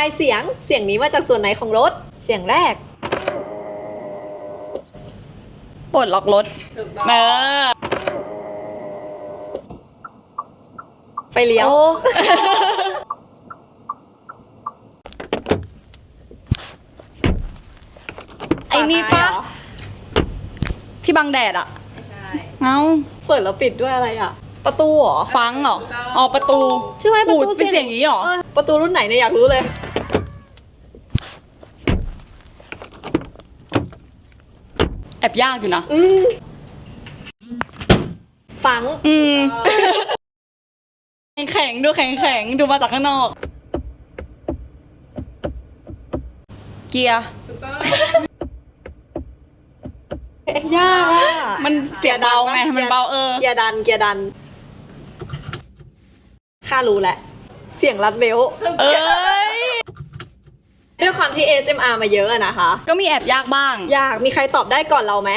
ายเสียง เสียงนี้มาจากส่วนไหนของรถ เสียงแรก ปลดล็อกรถถูกต้องเออไฟเลี้ยวโอ้ไอ้นี่ปะฝาท้ายเหรอที่บังแดดอะไม่ใช่เอ้า เปิดแล้วปิดด้วยอะไรอะ ประตูเหรอ ฟังเหรอ อ๋อ ประตู ใช่ไหมประตูโอ้ยเป็นเสียงอย่างนี้เหรอเออประตูรุ่นไหนเนี่ยอยากรู้เลย อบยากอยู่นะอืมฝัง อืม แข็งๆดูแข็งๆดูมาจากข้างนอก เกียร์ยากอะมันเสียเบาไงมันเบาเออ เกียร์ดันเกียร์ดันข้ารู้แหละ เสียงรัดเบลต์เอ้ยด้วย ความที่ ASMR มาเยอะอะนะคะ ก็มีแอบยากบ้าง อยากมีใครตอบได้ก่อนเราไหม